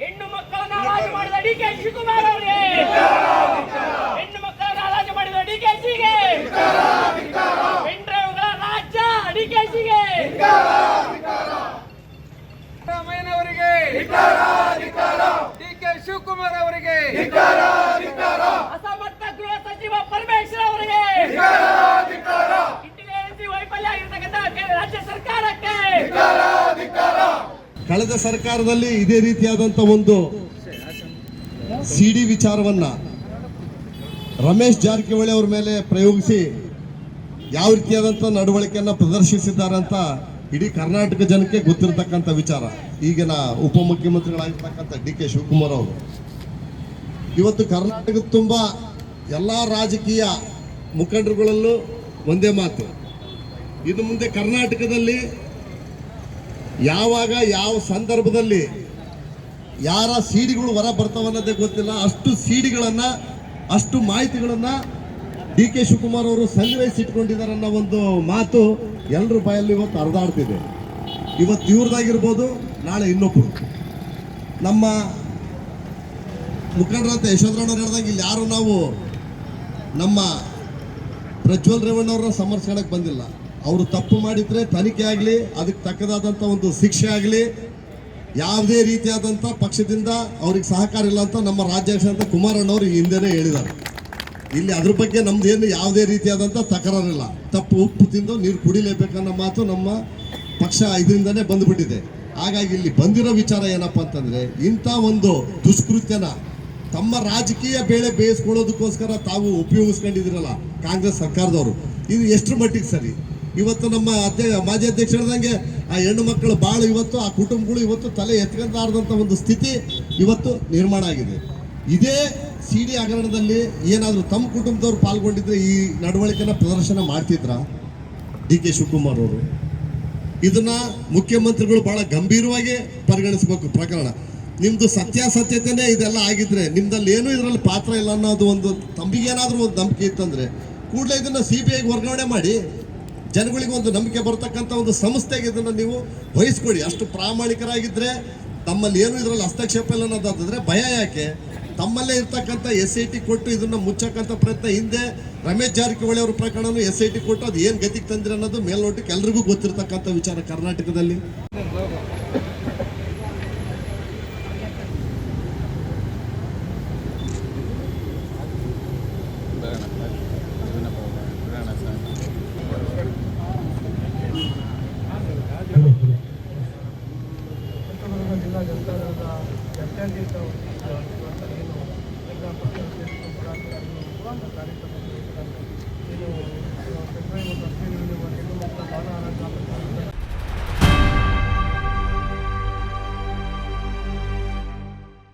ಹೆಣ್ಣು ಮಕ್ಕಳನ್ನ ಹರಾಜು ಮಾಡಿದ ಡಿ ಕೆ ಶಿವಕುಮಾರ್ ಅವರಿಗೆ. ಹೆಣ್ಣು ಮಕ್ಕಳನ್ನ ಹರಾಜು ಮಾಡಿದ ಡಿ ಕೆ ಸಿಗೆ. ಪೆಂಡ್ರೈವ್ಗಳ ರಾಜ್ಯ ಡಿ ಕೆ ಸಿಗೆ. ಸಿದ್ದರಾಮಯ್ಯನವರಿಗೆ ಡಿ ಕೆ ಶಿವಕುಮಾರ್ ಅವರಿಗೆ. ಅಸಮರ್ಥ ಗೃಹ ಸಚಿವ ಪರಮೇಶ್ವರ್ ಅವರಿಗೆ. ಇಂಟೆಲಿಜೆನ್ಸಿ ವೈಫಲ್ಯ ಆಗಿರ್ತಕ್ಕಂಥ ರಾಜ್ಯ ಸರ್ಕಾರಕ್ಕೆ. ಕಳೆದ ಸರ್ಕಾರದಲ್ಲಿ ಇದೇ ರೀತಿಯಾದಂತ ಒಂದು ಸಿಡಿ ವಿಚಾರವನ್ನ ರಮೇಶ್ ಜಾರಕಿಹೊಳಿ ಅವ್ರ ಮೇಲೆ ಪ್ರಯೋಗಿಸಿ ಯಾವ ರೀತಿಯಾದಂಥ ನಡವಳಿಕೆಯನ್ನ ಪ್ರದರ್ಶಿಸಿದ್ದಾರೆ ಅಂತ ಇಡೀ ಕರ್ನಾಟಕ ಜನಕ್ಕೆ ಗೊತ್ತಿರತಕ್ಕಂಥ ವಿಚಾರ. ಈಗಿನ ಉಪಮುಖ್ಯಮಂತ್ರಿಗಳಾಗಿರ್ತಕ್ಕಂಥ ಡಿ ಕೆ ಶಿವಕುಮಾರ್ ಅವರು. ಇವತ್ತು ಕರ್ನಾಟಕದ ತುಂಬ ಎಲ್ಲ ರಾಜಕೀಯ ಮುಖಂಡರುಗಳಲ್ಲೂ ಒಂದೇ ಮಾತು. ಇದು ಮುಂದೆ ಕರ್ನಾಟಕದಲ್ಲಿ ಯಾವಾಗ ಯಾವ ಸಂದರ್ಭದಲ್ಲಿ ಯಾರ ಸೀಡಿಗಳು ಹೊರ ಬರ್ತಾವನ್ನೋದೇ ಗೊತ್ತಿಲ್ಲ. ಅಷ್ಟು ಸೀಡಿಗಳನ್ನು, ಅಷ್ಟು ಮಾಹಿತಿಗಳನ್ನ ಡಿ ಕೆ ಶಿವಕುಮಾರ್ ಅವರು ಸಂಗ್ರಹಿಸಿಟ್ಕೊಂಡಿದ್ದಾರೆ ಅನ್ನೋ ಒಂದು ಮಾತು ಎಲ್ಲರ ಬಾಯಲ್ಲಿ ಇವತ್ತು ಹರಿದಾಡ್ತಿದೆ. ಇವತ್ತು ಇವ್ರದ್ದಾಗಿರ್ಬೋದು, ನಾಳೆ ಇನ್ನೊಬ್ಬರು ನಮ್ಮ ಮುಖಂಡರಂತ ಯಶೋಧರಣ್ಣವ್ರು ಹೇಳಿದಾಗ ಇಲ್ಲಿ ಯಾರು ನಾವು ನಮ್ಮ ಪ್ರಜ್ವಲ್ ರೇವಣ್ಣ ಸಮರ್ಸ್ಕೊಳಕ್ಕೆ ಸಮರ್ಸ್ಕೊಳಕ್ ಬಂದಿಲ್ಲ. ಅವರು ತಪ್ಪು ಮಾಡಿದ್ರೆ ತನಿಖೆ ಆಗಲಿ, ಅದಕ್ಕೆ ತಕ್ಕದಾದಂಥ ಒಂದು ಶಿಕ್ಷೆ ಆಗಲಿ, ಯಾವುದೇ ರೀತಿಯಾದಂಥ ಪಕ್ಷದಿಂದ ಅವ್ರಿಗೆ ಸಹಕಾರ ಇಲ್ಲ ಅಂತ ನಮ್ಮ ರಾಜ್ಯಾಧ್ಯಕ್ಷ ಕುಮಾರಣ್ಣವರು ಹಿಂದೆನೇ ಹೇಳಿದ್ದಾರೆ. ಇಲ್ಲಿ ಅದ್ರ ಬಗ್ಗೆ ನಮ್ದೇನು ಯಾವುದೇ ರೀತಿಯಾದಂಥ ತಕರಾರಿಲ್ಲ. ತಪ್ಪು ಉಪ್ಪು ತಿಂದು ನೀರು ಕುಡಿಲೇಬೇಕನ್ನೋ ಮಾತು ನಮ್ಮ ಪಕ್ಷ ಇದರಿಂದನೇ ಬಂದ್ಬಿಟ್ಟಿದೆ. ಹಾಗಾಗಿ ಇಲ್ಲಿ ಬಂದಿರೋ ವಿಚಾರ ಏನಪ್ಪ ಅಂತಂದ್ರೆ, ಇಂಥ ಒಂದು ದುಷ್ಕೃತ್ಯನ ತಮ್ಮ ರಾಜಕೀಯ ಬೇಳೆ ಬೇಯಿಸ್ಕೊಳ್ಳೋದಕ್ಕೋಸ್ಕರ ತಾವು ಉಪಯೋಗಿಸ್ಕೊಂಡಿದ್ದೀರಲ್ಲ ಕಾಂಗ್ರೆಸ್ ಸರ್ಕಾರದವರು. ಇದು ಎಷ್ಟು ಮಟ್ಟಿಗೆ ಸರಿ? ಇವತ್ತು ನಮ್ಮ ಅಧ್ಯ ಮಾಜಿ ಅಧ್ಯಕ್ಷ ಹೇಳ್ದಂಗೆ ಆ ಹೆಣ್ಣು ಮಕ್ಕಳು ಬಾಳು ಇವತ್ತು, ಆ ಕುಟುಂಬಗಳು ಇವತ್ತು ತಲೆ ಎತ್ಕೊಂಡಾರ್ದಂಥ ಒಂದು ಸ್ಥಿತಿ ಇವತ್ತು ನಿರ್ಮಾಣ ಆಗಿದೆ. ಇದೇ ಸಿ ಡಿ ಹಗರಣದಲ್ಲಿ ಏನಾದರೂ ತಮ್ಮ ಕುಟುಂಬದವ್ರು ಪಾಲ್ಗೊಂಡಿದ್ರೆ ಈ ನಡವಳಿಕೆನ ಪ್ರದರ್ಶನ ಮಾಡ್ತಿದ್ರ? ಡಿ ಕೆ ಶಿವಕುಮಾರ್ ಅವರು. ಇದನ್ನ ಮುಖ್ಯಮಂತ್ರಿಗಳು ಬಹಳ ಗಂಭೀರವಾಗಿ ಪರಿಗಣಿಸಬೇಕು ಪ್ರಕರಣ. ನಿಮ್ದು ಸತ್ಯಾಸತ್ಯತೆನೇ ಇದೆಲ್ಲ ಆಗಿದ್ರೆ ನಿಮ್ದಲ್ಲಿ ಏನು ಇದರಲ್ಲಿ ಪಾತ್ರ ಇಲ್ಲ ಅನ್ನೋದು ಒಂದು ತಮ್ಮಿಗೇನಾದ್ರೂ ಒಂದು ನಂಬಿಕೆ ಇತ್ತಂದ್ರೆ ಕೂಡಲೇ ಇದನ್ನ ಸಿ ಬಿ ಐಗೆ ವರ್ಗಾವಣೆ ಮಾಡಿ ಜನಗಳಿಗೆ ಒಂದು ನಂಬಿಕೆ ಬರ್ತಕ್ಕಂಥ ಒಂದು ಸಂಸ್ಥೆಗೆ ಇದನ್ನ ನೀವು ವಹಿಸ್ಕೊಡಿ. ಅಷ್ಟು ಪ್ರಾಮಾಣಿಕರಾಗಿದ್ದರೆ ತಮ್ಮಲ್ಲಿ ಏನು ಇದರಲ್ಲಿ ಹಸ್ತಕ್ಷೇಪ ಇಲ್ಲ ಅನ್ನೋದಾದ್ರೆ ಭಯ ಯಾಕೆ? ತಮ್ಮಲ್ಲೇ ಇರ್ತಕ್ಕಂಥ ಎಸ್ ಐ ಟಿ ಕೊಟ್ಟು ಇದನ್ನು ಮುಚ್ಚಕ್ಕಂಥ ಪ್ರಯತ್ನ ಹಿಂದೆ ರಮೇಶ್ ಜಾರಕಿಹೊಳಿ ಅವರ ಪ್ರಕರಣನೂ ಎಸ್ ಐ ಟಿ ಕೊಟ್ಟು ಅದು ಏನು ಗತಿಗೆ ತಂದಿರ ಅನ್ನೋದು ಮೇಲ್ನೋಟಕ್ಕೆ ಎಲ್ರಿಗೂ ಗೊತ್ತಿರತಕ್ಕಂಥ ವಿಚಾರ ಕರ್ನಾಟಕದಲ್ಲಿ. தான்